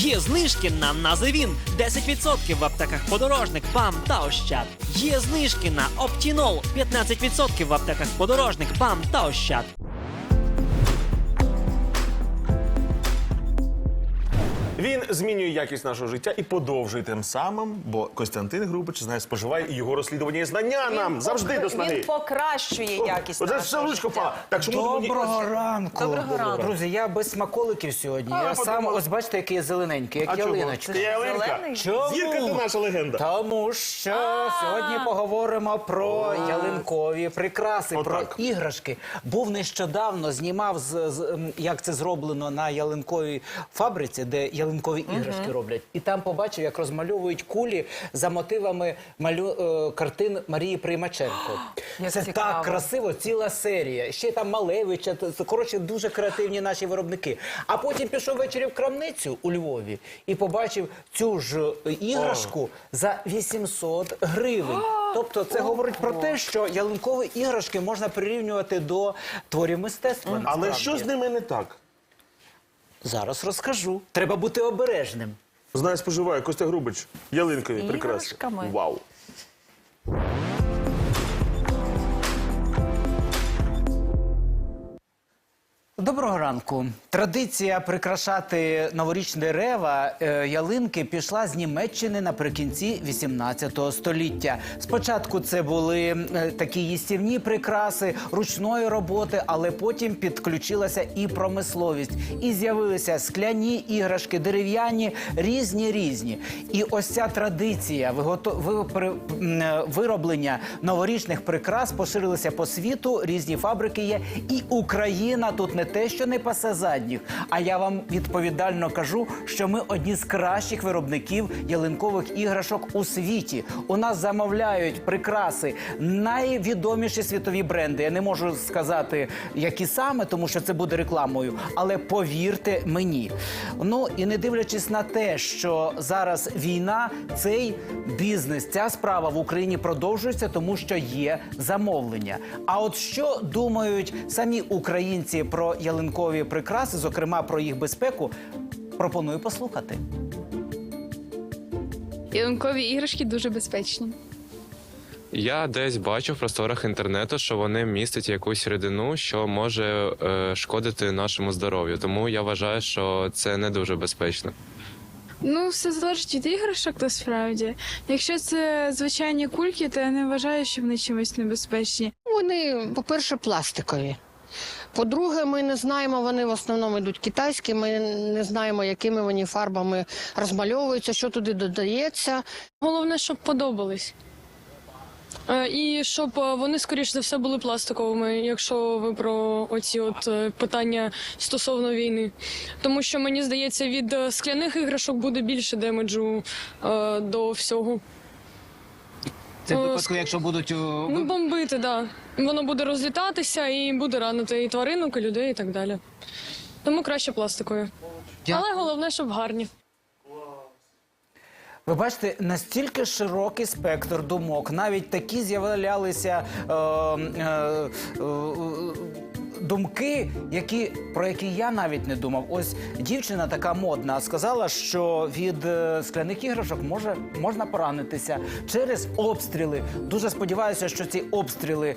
Є знижки на Називін 10% в аптеках подорожник, ПАМ та Ощад. Є знижки на Оптінол 15% в аптеках подорожник, ПАМ та Ощад. Він змінює якість нашого життя і подовжує тим самим, бо Костянтин Грубич знає, споживає і його розслідування і знання нам завжди покра- до снаги. Він покращує якість Оце нашого все ручко життя. впала. Так що ми Доброго ранку. Доброго ранку. Друзі, я без смаколиків сьогодні. А, я сам, ось бачите, який я зелененький, як А ялиночка. Ти ялинка. Чому? Зірка ти наша легенда. Тому що сьогодні поговоримо про ялинкові прикраси, про іграшки. Був нещодавно, знімав з, з, як це зроблено на ялинковій фабриці, де ялинкові іграшки роблять. І там побачив, як розмальовують кулі за мотивами малю, е, картин Марії Приймаченко. Як це цікаво. так красиво, ціла серія. Ще там Малевича. т- Коротше, дуже креативні наші виробники. А потім пішов ввечері в крамницю у Львові і побачив цю ж е, іграшку за 800 гривень. Тобто це говорить про те, що ялинкові іграшки можна прирівнювати до творів мистецтва. Але що з ними не так? Зараз розкажу? Треба бути обережним. Знає, споживає Костя Грубич. Ялинкові, прикраси. Іграшками. Вау. Доброго ранку. Традиція прикрашати новорічні дерева е, ялинки пішла з Німеччини наприкінці 18 століття. Спочатку це були е, такі їстівні прикраси ручної роботи, але потім підключилася і промисловість. І з'явилися скляні іграшки, дерев'яні, різні різні. І ось ця традиція вигото- е, вироблення новорічних прикрас поширилася по світу. Різні фабрики є, і Україна тут не те, що не пасе задніх. А я вам відповідально кажу, що ми одні з кращих виробників ялинкових іграшок у світі. У нас замовляють прикраси найвідоміші світові бренди. Я не можу сказати, які саме, тому що це буде рекламою. Але повірте мені. Ну і не дивлячись на те, що зараз війна, цей бізнес, ця справа в Україні продовжується, тому що є замовлення. А от що думають самі українці про ялинкові прикраси, зокрема про їх безпеку, пропоную послухати. Ялинкові іграшки дуже безпечні. Я десь бачу в просторах інтернету, що вони містять якусь рідину, що може е, шкодити нашому здоров'ю. Тому я вважаю, що це не дуже безпечно. Ну, все залежить від іграшок, насправді. Якщо це звичайні кульки, то я не вважаю, що вони чимось небезпечні. Вони, по-перше, пластикові. По-друге, ми не знаємо, вони в основному йдуть китайські, ми не знаємо, якими вони фарбами розмальовуються, що туди додається. Головне, щоб подобались. Е, І щоб е, вони, скоріш за все, були пластиковими, якщо ви про оці от е, питання стосовно війни. Тому що мені здається, від скляних іграшок буде більше демеджу до всього. Це в випадку, якщо будуть Ну, бомбити, так. Да. Воно буде розлітатися і буде ранити і тваринок, і людей, і так далі. Тому краще пластикові. Але головне, щоб гарні. Ви бачите, настільки широкий спектр думок, навіть такі з'являлися е, е, е, думки, які, про які я навіть не думав. Ось дівчина така модна сказала, що від е, скляних іграшок може, можна поранитися через обстріли. Дуже сподіваюся, що ці обстріли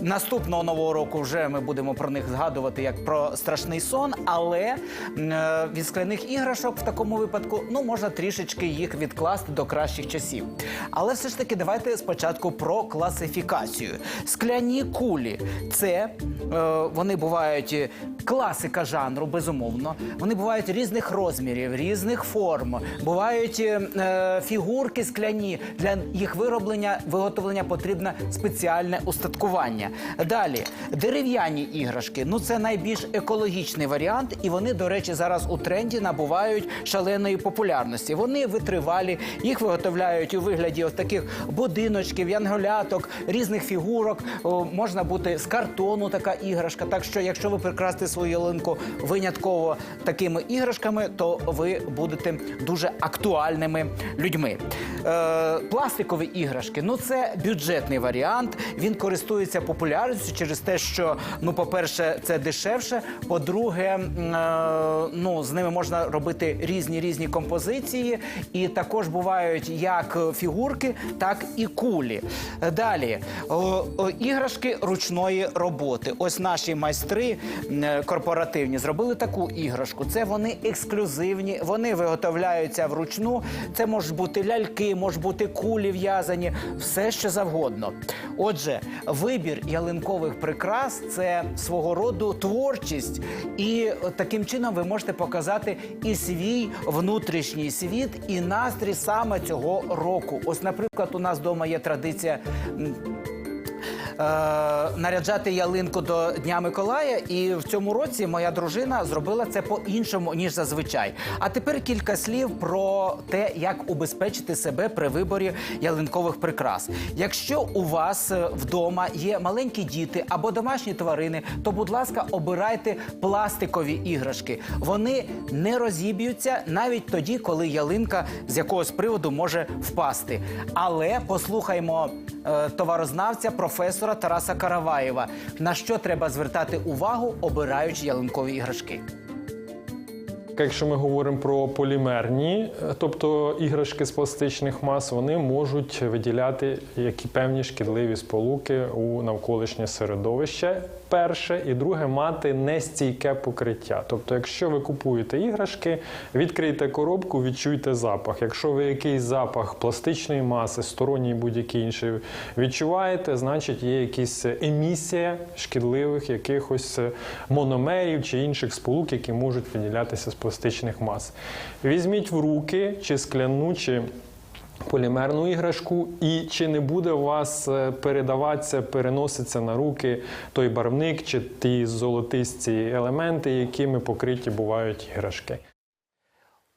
наступного нового року вже ми будемо про них згадувати як про страшний сон, але е, від скляних іграшок в такому випадку ну можна трішечки їх відкласти до кращих часів. Але все ж таки, давайте спочатку про класифікацію. Скляні кулі це е, вони бувають е, класика жанру, безумовно. Вони бувають різних розмірів, різних форм. Бувають е, е, фігурки скляні. Для їх вироблення, виготовлення потрібне спеціальне устаткування. Далі дерев'яні іграшки. Ну це найбільш екологічний варіант, і вони, до речі, зараз у тренді набувають шаленої популярності. Вони витривалі, їх виготовляють у вигляді ось таких будиночків, янголяток, різних фігурок. Можна бути з картону така іграшка. Іграшка. Так що, якщо ви прикрасите свою ялинку винятково такими іграшками, то ви будете дуже актуальними людьми. Е, пластикові іграшки ну це бюджетний варіант. Він користується популярністю через те, що ну, по-перше, це дешевше. По-друге, е, ну з ними можна робити різні різні композиції, і також бувають як фігурки, так і кулі. Е, Далі о, о, іграшки ручної роботи. Ось наші майстри е, корпоративні зробили таку іграшку. Це вони ексклюзивні, вони виготовляються вручну. Це можуть бути ляльки, можуть бути кулі в'язані, все що завгодно. Отже, вибір ялинкових прикрас це свого роду творчість, і таким чином ви можете показати і свій внутрішній світ, і настрій саме цього року. Ось, наприклад, у нас вдома є традиція. Е, наряджати ялинку до Дня Миколая, і в цьому році моя дружина зробила це по-іншому ніж зазвичай. А тепер кілька слів про те, як убезпечити себе при виборі ялинкових прикрас. Якщо у вас е, вдома є маленькі діти або домашні тварини, то будь ласка, обирайте пластикові іграшки. Вони не розіб'ються навіть тоді, коли ялинка з якогось приводу може впасти. Але послухаймо е, товарознавця професора Тараса Караваєва, на що треба звертати увагу, обираючи ялинкові іграшки. Якщо ми говоримо про полімерні, е, тобто іграшки з пластичних мас, вони можуть виділяти які певні шкідливі сполуки у навколишнє середовище. Перше і друге мати нестійке покриття. Тобто, якщо ви купуєте іграшки, відкрийте коробку, відчуйте запах. Якщо ви якийсь запах пластичної маси, сторонній будь-який інший відчуваєте, значить є якась емісія шкідливих якихось мономерів чи інших сполук, які можуть виділятися з пластичних мас. Візьміть в руки чи скляну, чи полімерну іграшку, і чи не буде у вас е, передаватися, переноситься на руки той барвник чи ті золотисті елементи, якими покриті бувають іграшки.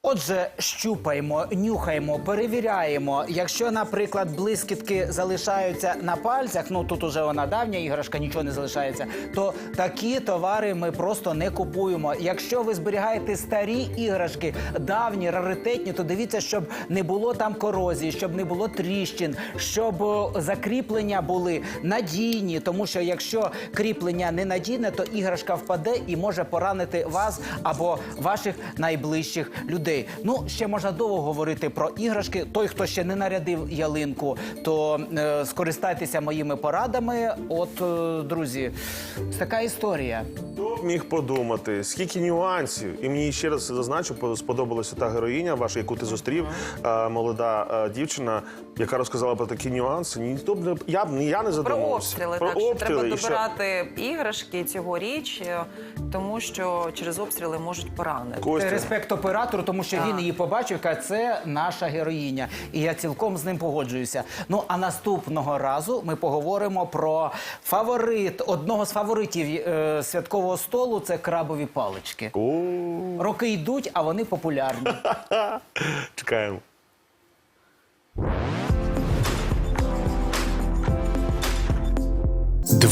Отже, щупаємо, нюхаємо, перевіряємо. Якщо, наприклад, блискітки залишаються на пальцях, ну тут уже вона давня іграшка, нічого не залишається, то такі товари ми просто не купуємо. Якщо ви зберігаєте старі іграшки, давні, раритетні, то дивіться, щоб не було там корозії, щоб не було тріщин, щоб закріплення були надійні, тому що якщо кріплення не надійне, то іграшка впаде і може поранити вас або ваших найближчих людей. Ну ще можна довго говорити про іграшки. Той, хто ще не нарядив ялинку, то е, скористайтеся моїми порадами. От, е, друзі, така історія. Хто б міг подумати, скільки нюансів, і мені ще раз зазначу, по- сподобалася та героїня, ваша, яку ти зустрів, е, молода е, дівчина, яка розказала про такі нюанси. Ніхто б не я б ні я не Про задумався. обстріли, Про так що обстріли треба і ще- добирати іграшки цьогоріч, е, тому що через обстріли можуть поранити. Костя. Респект оператору, тому що він її побачив, каже, це наша героїня. І я цілком з ним погоджуюся. Ну а наступного разу ми поговоримо про фаворит одного з фаворитів е, святкового столу це крабові палички. Роки йдуть, а вони популярні. чекаємо. –